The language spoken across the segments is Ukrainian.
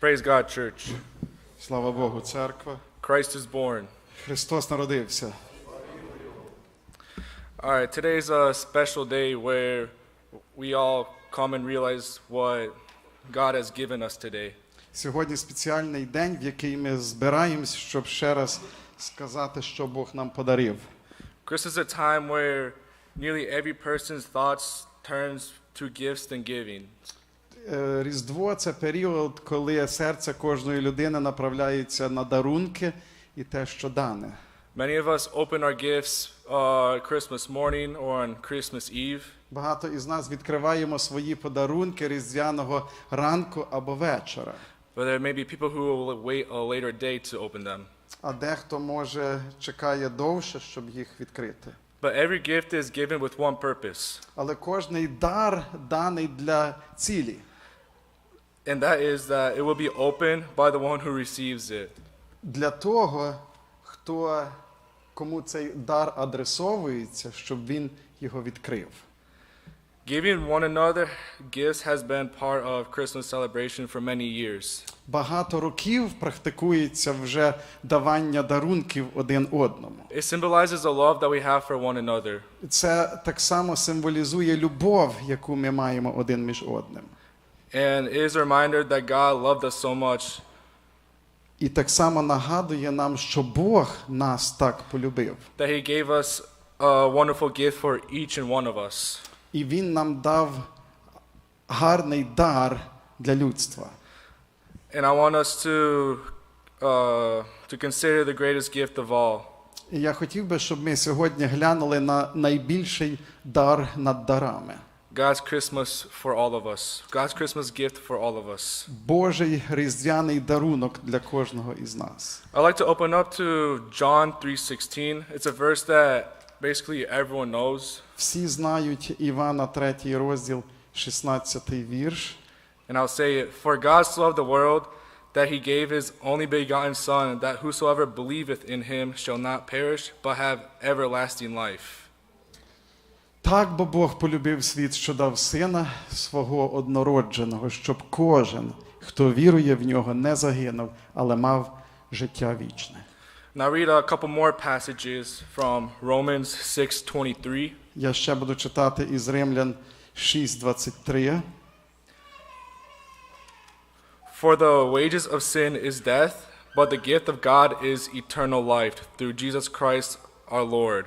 Praise God, church. Слава Богу, церква. Christ is born. Христос народився. All right, today's a special day where we all come and realize what God has given us today. Сьогодні спеціальний день, в який ми збираємось, щоб ще раз сказати, що Бог нам подарив. Christmas is a time where nearly every person's thoughts turns to gifts and giving. Е, Різдво це період, коли серце кожної людини направляється на дарунки і те, що дане. Many of us open our gifts uh, Christmas morning or on Christmas Eve. Багато із нас відкриваємо свої подарунки різдвяного ранку або вечора. But there may be people who will wait a later day to open them. А дехто може чекає довше, щоб їх відкрити. But every gift is given with one purpose, Але кожний дар даний для цілі. And that is that it will be opened by the one who receives it. для того, хто кому цей дар адресовується, щоб він його відкрив. Giving one another gifts has been part of Christmas celebration for many years. Багато років практикується вже давання дарунків один одному. It symbolizes the love that we have for one another. Це так само символізує любов, яку ми маємо один між одним. And it is a reminder that God loved us so much І так само нагадує нам, що Бог нас так полюбив. that He gave us a wonderful gift for each and one of us. І Він нам дав гарний дар для людства. And I want us to, uh, to consider the greatest gift of all. І я хотів би, щоб ми сьогодні глянули на найбільший дар над дарами. God's Christmas for all of us. God's Christmas gift for all of us. Божий різдвяний дарунок для кожного із нас. I'd like to open up to John 3:16. It's a verse that basically everyone knows, Всі знають Івана 3 розділ, 16 вірш. and I'll say it. For God so loved the world that he gave his only begotten son that whosoever believeth in him shall not perish but have everlasting life. Так бо Бог полюбив світ, що дав сина свого однородженого, щоб кожен, хто вірує в нього, не загинув, але мав життя вічне. And read a couple more passages from Romans 6:23. Я ще буду читати із Римлян 6.23. For the wages of sin is death, but the gift of God is eternal life through Jesus Christ our Lord.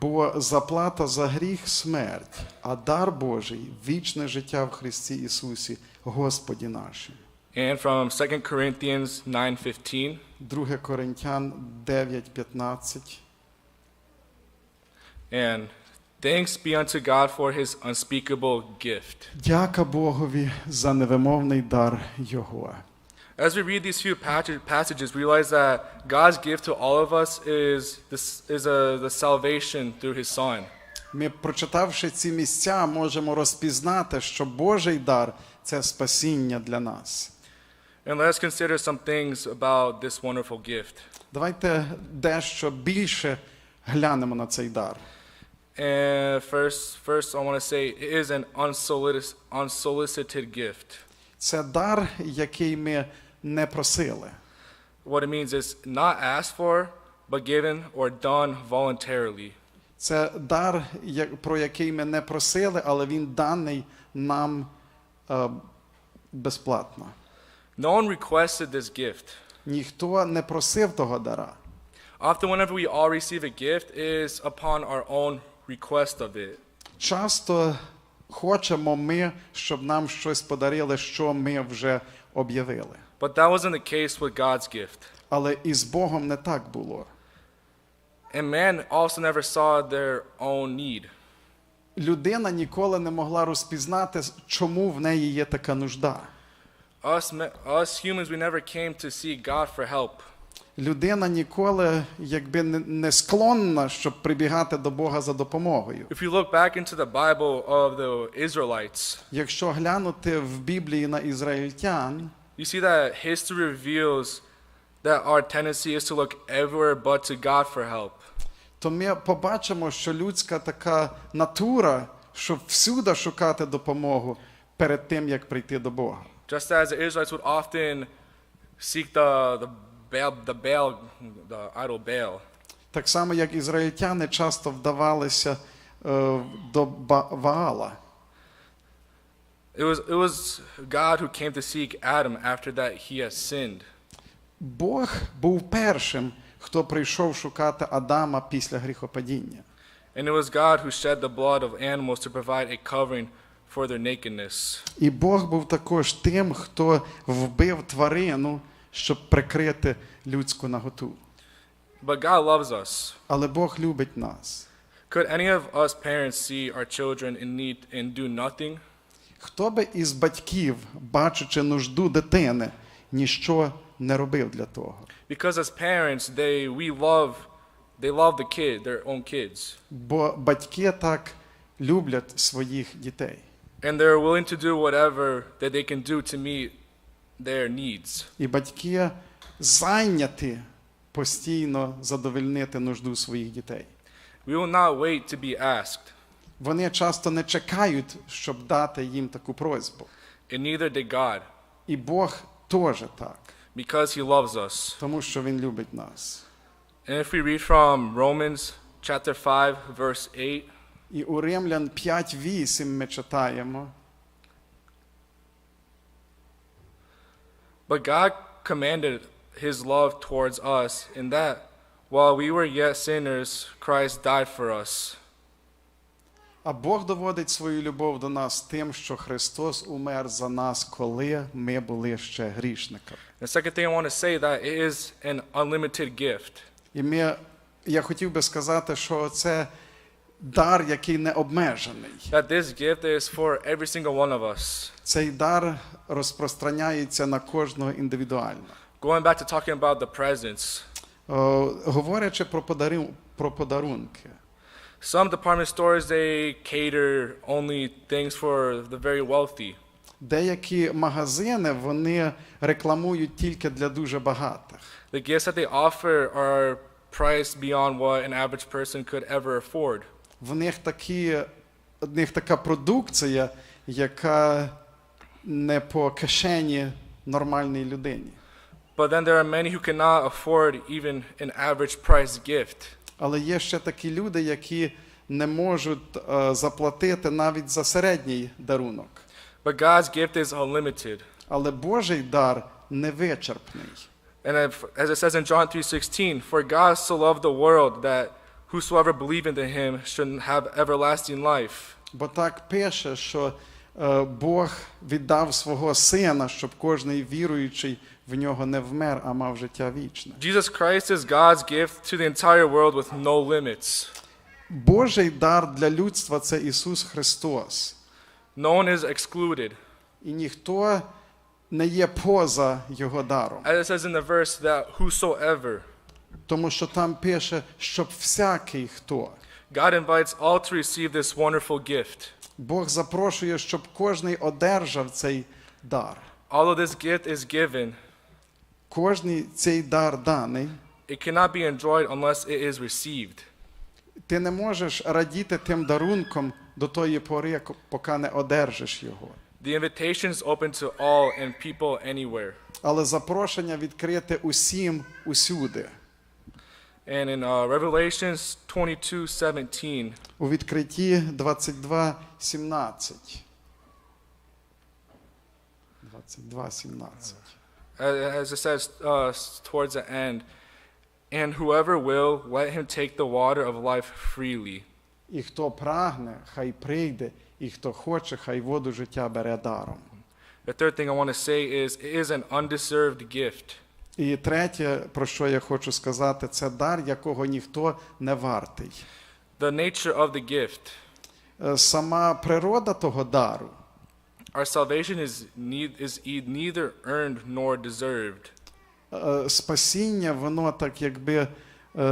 Бо заплата за гріх смерть, а дар Божий вічне життя в Христі Ісусі, Господі нашим. And from 2 Corinthians 9:15, 2 Коринтян 9.15. and thanks be unto God for his unspeakable gift. Дяка Богові за невимовний дар Його. As we read these few passage- passages, we realize that God's gift to all of us is this is a, the salvation through his son. Ми, прочитавши ці місця, можемо розпізнати, що Божий дар це спасіння для нас. And let us consider some things about this wonderful gift. Давайте дещо більше глянемо на цей дар. And first, first I want to say it is an unsolicited, unsolicited gift. Це дар, який ми не просили. What it means is not asked for, but given or done voluntarily. Це дар, про який ми не просили, але він даний нам е, безплатно. No one requested this gift. Ніхто не просив того дара. Often, whenever we all receive a gift, is upon our own request of it. Часто хочемо ми, щоб нам щось подарили, що ми вже об'явили. But that wasn't the case with God's gift. Але із Богом не так було. And man also never saw their own need. Людина ніколи не могла розпізнати, чому в неї є така нужда. Us, us humans, we never came to see God for help. Людина ніколи, якби не- склонна, щоб прибігати до Бога за допомогою. If you look back into the Bible of the Israelites, Якщо глянути в Біблії на ізраїльтян, you see that history reveals that our tendency is to look everywhere but to God for help. то ми побачимо, що людська така натура, щоб всюди шукати допомогу перед тим, як прийти до Бога. Just as the Israelites would often seek the, the Baal, the Baal, the idol Baal. Так само, як ізраїльтяни часто вдавалися е, до Ба- Ваала. It was, it was God who came to seek Adam after that he had sinned. Бог був першим, хто прийшов шукати Адама після гріхопадіння. And it was God who shed the blood of animals to provide a covering for their nakedness. І Бог був також тим, хто вбив тварину, щоб прикрити людську наготу. But God loves us. Але Бог любить нас. Could any of us parents see our children in need and do nothing? Хто би із батьків, бачачи нужду дитини, ніщо не робив для того? Because as parents, they we love they love the kid, their own kids. Бо батьки так люблять своїх дітей. And they're willing to do whatever that they can do to meet their needs. І батьки зайняті постійно задовольнити нужду своїх дітей. We will not wait to be asked, Вони часто не чекають, щоб дати їм таку просьбу. and neither did God, І Бог теж так, because He loves us. тому що Він любить нас. And if we read from Romans chapter 5, verse 8, І у Римлян 5.8 ми читаємо. But God commanded his love towards us in that while we were yet sinners, Christ died for us. А Бог доводить свою любов до нас тим, що Христос умер за нас, коли ми були ще грішниками. The second thing I want to say that it is an unlimited gift. І ми, я хотів би сказати, що це дар, який не обмежений. That this gift is for every single one of us. Цей дар розпространяється на кожного індивідуально. Going back to talking about the presents, О, говорячи про, подарун, про подарунки, some department stores they cater only things for the very wealthy. деякі магазини вони рекламують тільки для дуже багатих. The gifts that they offer are priced beyond what an average person could ever afford. В них, такі, в них така продукція, яка не по кишені нормальній людині. But then there are many who cannot afford even an average price gift. Але є ще такі люди, які не можуть е, заплатити навіть за середній дарунок. But God's gift is unlimited. Але Божий дар невичерпний. And if, as it says in John 3:16, for God so loved the world that whosoever believeth in him should have everlasting life. Бо так пише, що е, Бог віддав свого сина, щоб кожний віруючий в нього не вмер, а мав життя вічне. Jesus Christ is God's gift to the entire world with no limits. Божий дар для людства це Ісус Христос. No one is excluded. І ніхто не є поза Його даром. As it says in the verse that whosoever, Тому що там пише, щоб всякий хто. God invites all to receive this wonderful gift. Бог запрошує, щоб кожний одержав цей дар. Although this gift is given, Кожний цей дар даний. it cannot be enjoyed unless it is received. Ти не можеш радіти тим дарунком до тої пори, поки не одержиш його. The invitation is open to all and people anywhere. Але запрошення відкрите усім усюди. And in uh, Revelations 22:17, У відкритті 22, 17. 22, 17. as as it says uh, towards the end, and whoever will, let him take the water of life freely. І хто прагне, хай прийде, і хто хоче, хай воду життя бере даром. The third thing I want to say is it is an undeserved gift. І третє, про що я хочу сказати, це дар, якого ніхто не вартий. The nature of the gift. Е, Сама природа того дару, Our salvation is, need, is e- neither earned nor deserved. е, спасіння, воно так якби е,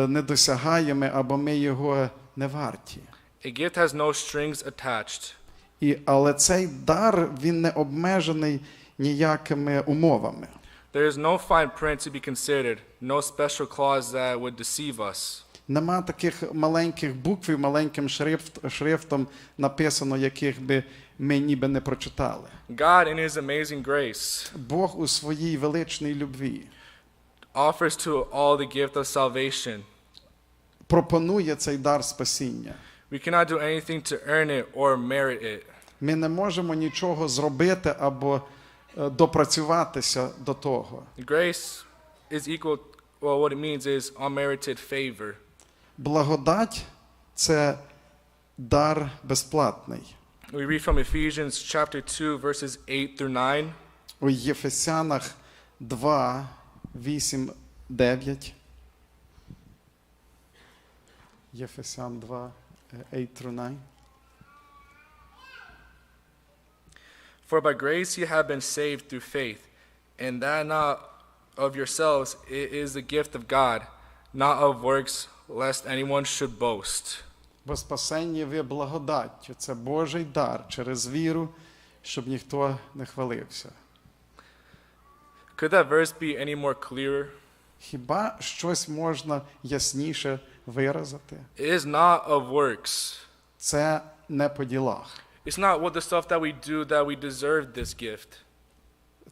недосягаєме, або ми його не варті. A gift has no strings attached. І, але цей дар він не обмежений ніякими умовами. There is no fine print to be considered, no special clause that would deceive us. Нема таких маленьких букв, маленьким шрифт, шрифтом написано, яких би ми ніби не прочитали. God, in His amazing grace, Бог у своїй величній любві offers to all the gift of salvation. пропонує цей дар спасіння. We cannot do anything to earn it or merit it. Ми не можемо нічого зробити або е, допрацюватися до того. Grace is equal, well, what it means is unmerited favor. Благодать це дар безплатний. We read from Ephesians chapter 2, verses 8 through 9. У Єфесянах 2, 8, 9. Єфесян 2, е, 8 through 9. For by grace you have been saved through faith, and that not of yourselves, it is the gift of God, not of works, lest anyone should boast. Бо спасення ви благодаттю. Це Божий дар через віру, щоб ніхто не хвалився. Could that verse be any more clearer? Хіба щось можна ясніше виразити? It is not of works. Це не по ділах. It's not what the stuff that we do that we deserve this gift.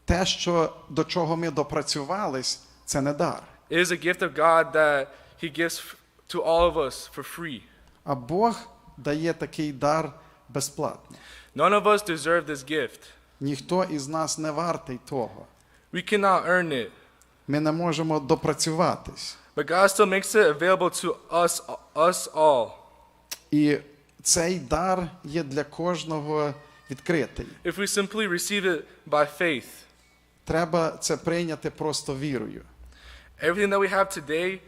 Те, що до чого ми допрацювались, це не дар. It is a gift of God that He gives f- to all of us for free. А Бог дає такий дар безплатно. None of us deserve this gift. Ніхто із нас не вартий того. We cannot earn it. Ми не можемо допрацюватись. But God still makes it available to us, us all. І цей дар є для кожного відкритий. If we simply receive it by faith. Треба це прийняти просто вірою. Everything that we have today,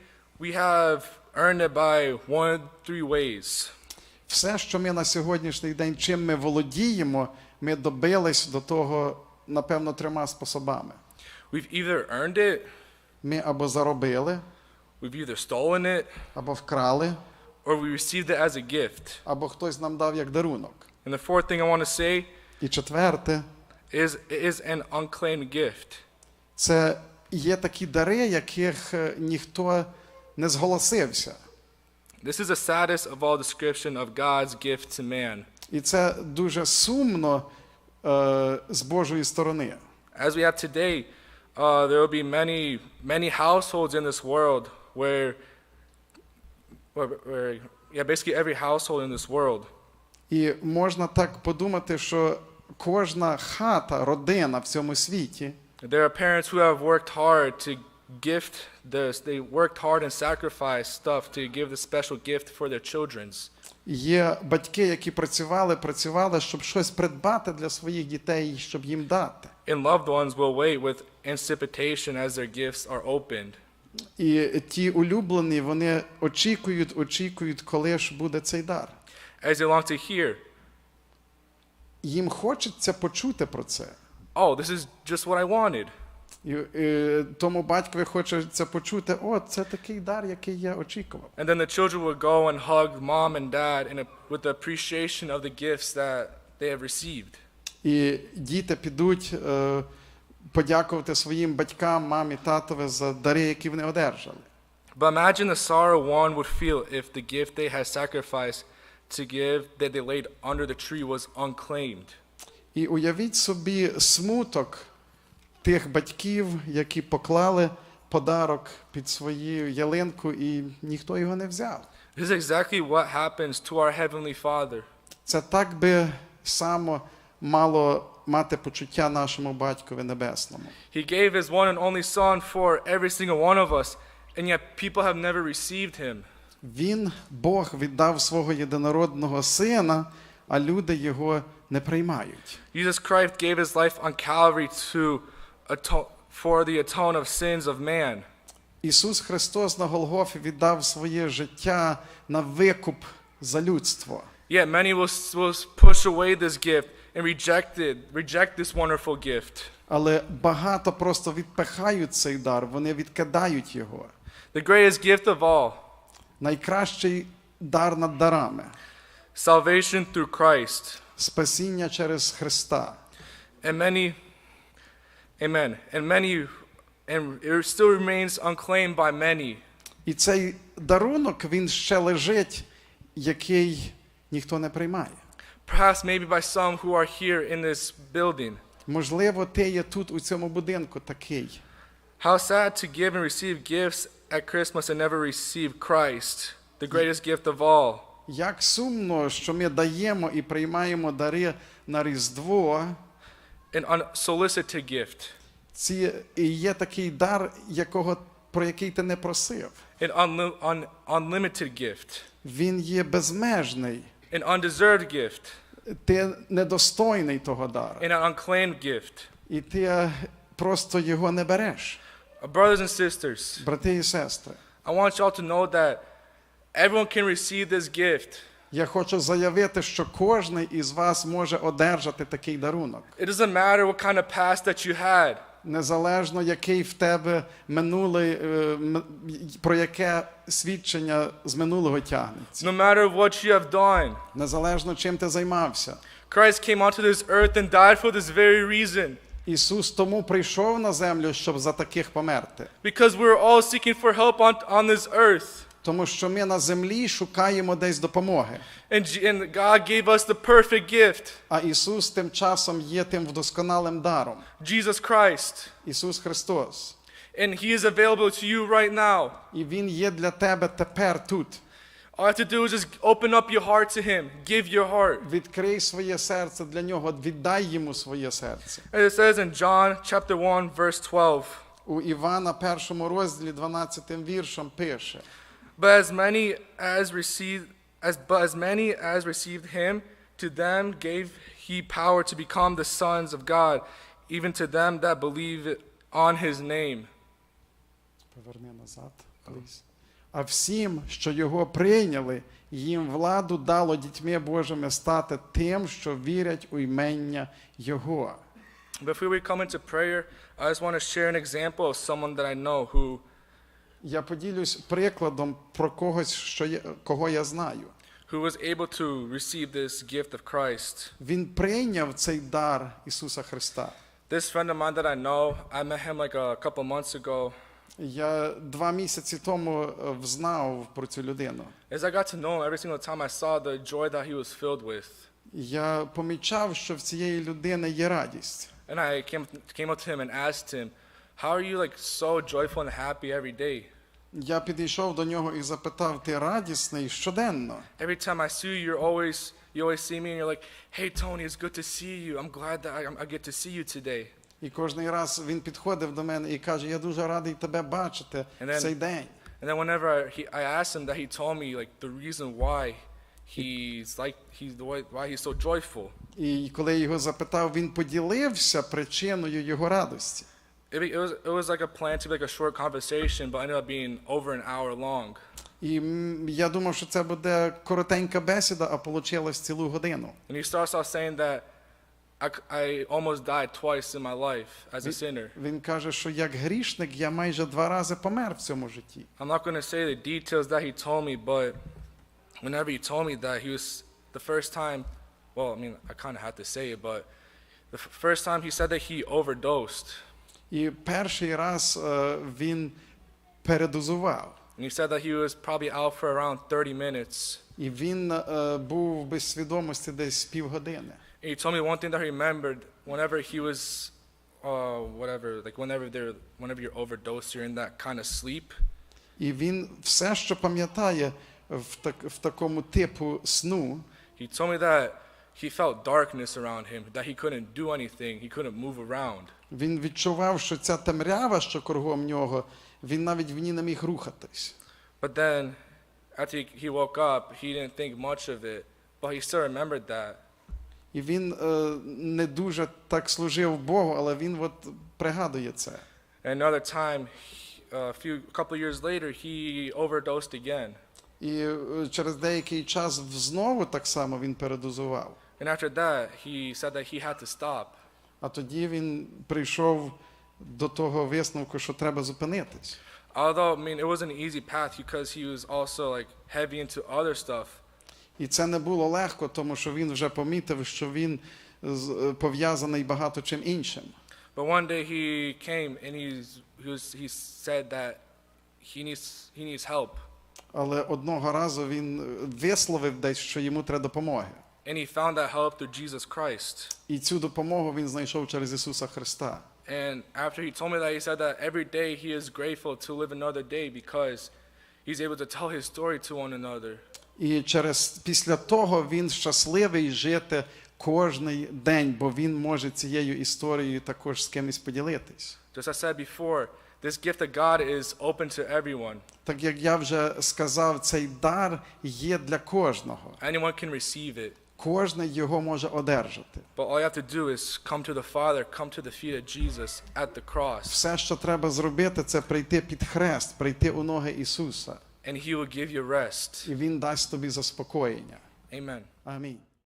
we have earned it by one, three ways. Все, що ми на сьогоднішній день, чим ми володіємо, ми добились до того, напевно, трьома способами. We've either earned it, Ми або заробили, we've either stolen it, або вкрали, or we received it as a gift. або хтось нам дав як дарунок. And the fourth thing I want to say І четверте, is it is an unclaimed gift. це є такі дари, яких е, ніхто не зголосився. This is the saddest of all description of God's gift to man. І це дуже сумно е, з Божої сторони. As we have today, uh, there will be many, many households in this world where, yeah, basically every household in this world І можна так подумати, що кожна хата, родина в цьому світі There are parents who have worked hard to gift this. They worked hard and sacrificed stuff to give the special gift for their children's. є батьки, які працювали, працювали, щоб щось придбати для своїх дітей, щоб їм дати. And loved ones will wait with anticipation as their gifts are opened. І ті улюблені, вони очікують, очікують, коли ж буде цей дар. As they long to hear, Їм хочеться почути про це. oh, this is just what I wanted. І, е, тому батькові хочеться почути, о, це такий дар, який я очікував. And then the children would go and hug mom and dad in a, with the appreciation of the gifts that they have received. І діти підуть е, подякувати своїм батькам, мамі, татові за дари, які вони одержали. But imagine the sorrow one would feel if the gift they had sacrificed to give that they laid under the tree was unclaimed. І уявіть собі смуток тих батьків, які поклали подарок під свою ялинку, і ніхто його не взяв. This is exactly what happens to our Heavenly Father. Це так би само мало мати почуття нашому батькові небесному. He gave His one and only Son for every single one of us, and yet people have never received Him. Він, Бог, віддав свого єдинородного сина, а люди його не приймають. Jesus Christ gave His life on Calvary to atone, for the atone of sins of man. Ісус Христос на Голгофі віддав своє життя на викуп за людство. Yet many will, will push away this gift and reject it, reject this wonderful gift. Але багато просто відпихають цей дар, вони відкидають його. The greatest gift of all, Найкращий дар над дарами salvation through Christ. спасіння через Христа. And many, amen, and many, and it still remains unclaimed by many. І цей дарунок він ще лежить, який ніхто не приймає. Perhaps maybe by some who are here in this building. Можливо, ти є тут у цьому будинку такий. How sad to give and receive gifts at Christmas and never receive Christ, the greatest gift of all. Як сумно, що ми даємо і приймаємо дари на Різдво. An unsolicited gift, Ці і є такий дар, якого, про який ти не просив. an unli- un- unlimited gift, Він є безмежний. an undeserved gift, Ти недостойний того дару. and an unclaimed gift. І ти просто його не береш. Uh, Brothers and sisters, Брати і сестри, I want y'all to know that everyone can receive this gift. я хочу заявити, що кожен із вас може одержати такий дарунок. It doesn't matter what kind of past that you had. Незалежно, який в тебе минулий, е, про яке свідчення з минулого тягнеться. No matter what you have done. Незалежно, чим ти займався. Christ came onto this earth and died for this very reason. Ісус тому прийшов на землю, щоб за таких померти. Because we were all seeking for help on, on this earth. Тому що ми на землі шукаємо десь допомоги. And, and God gave us the perfect gift А Ісус тим часом є тим вдосконалим даром. Jesus Christ. Ісус Христос. And He is available to you right now. І Він є для тебе тепер тут. All you have to do is just open up your heart to Him. Give your heart. Відкрий своє серце для нього, віддай йому своє серце. As it says in John chapter 1, verse 12. У Івана першому розділі 12 віршом пише: But as many as received as but as many as received him, to them gave he power to become the sons of God, even to them that believe on his name. Поверни назад, please. А всім, що його прийняли, їм владу дало дітьми Божими стати тим, що вірять у імення Його. Before we come into prayer, I just want to share an example of someone that I know who Я поділюсь прикладом про когось, що я, кого я знаю. who was able to receive this gift of Christ. Він прийняв цей дар Ісуса Христа. This friend of mine that I know, I met him like a couple months ago. Я два місяці тому е, взнав про цю людину. As I got to know him, every single time I saw the joy that he was filled with. Я помічав, що в цієї людини є радість. And I came, came up to him and asked him, How are you like so joyful and happy every day? Я підійшов до нього і запитав: ти радісний щоденно? Every time I see you, you're always you always see me and you're like, Hey Tony, it's good to see you. I'm glad that I, I get to see you today. І кожен раз він підходив до мене і каже: Я дуже радий тебе бачити в then- цей день. And then whenever I, he, I asked him that, he told me like the reason why he's like he's the way why he's so joyful. І коли його запитав, він поділився причиною його радості. It, be- it was it was like a plan to be like a short conversation, but ended up being over an hour long. І м, я думав, що це буде коротенька бесіда, а вийшло цілу годину. And he starts off saying that I, c- I almost died twice in my life as a sinner. Він каже, що як грішник я майже два рази помер в цьому житті. I'm not going to say the details that he told me, but whenever he told me that, he was the first time. Well, I mean, I kind of had to say it, but the f- first time he said that he overdosed, І перший раз е, він передозував. and he said that he was probably out for around 30 minutes. І він е, був без свідомості десь півгодини. He told me one thing that he remembered whenever he was, uh, whatever, like whenever they're, whenever you're overdosed, you're in that kind of sleep. І він все, що пам'ятає в, так, в такому типу сну, He told me that he felt darkness around him, that he couldn't do anything, he couldn't move around. він відчував, що ця темрява, що кругом нього, він навіть в ній не міг рухатись. But then, after he, he woke up, he didn't think much of it, but he still remembered that. І він е, не дуже так служив Богу, але він от пригадує це. And another time, a few, a couple years later, he overdosed again. І е, через деякий час знову так само він передозував. And after that, he said that he had to stop. А тоді він прийшов до того висновку, що треба зупинитись. Although, I mean, it wasn't an easy path because he was also like heavy into other stuff. І це не було легко, тому що він вже помітив, що він е, пов'язаний багато чим іншим. But one day he came and he's, he, was, he said that he needs, he needs help. Але одного разу він е, висловив десь, що йому треба допомоги. And he found that help through Jesus Christ. І цю допомогу він знайшов через Ісуса Христа. And after he told me that, he said that every day he is grateful to live another day because he's able to tell his story to one another. І через після того він щасливий жити кожний день, бо він може цією історією також з кимось поділитись. Just as I said before, this gift of God is open to everyone. Так як я вже сказав, цей дар є для кожного. Anyone can receive it. Кожний його може одержати. But all you have to do is come to the Father, come to the feet of Jesus at the cross, Все, що треба зробити, це прийти під хрест, прийти у ноги Ісуса, and he will give you rest. і Він дасть тобі заспокоєння. Amen. Амінь.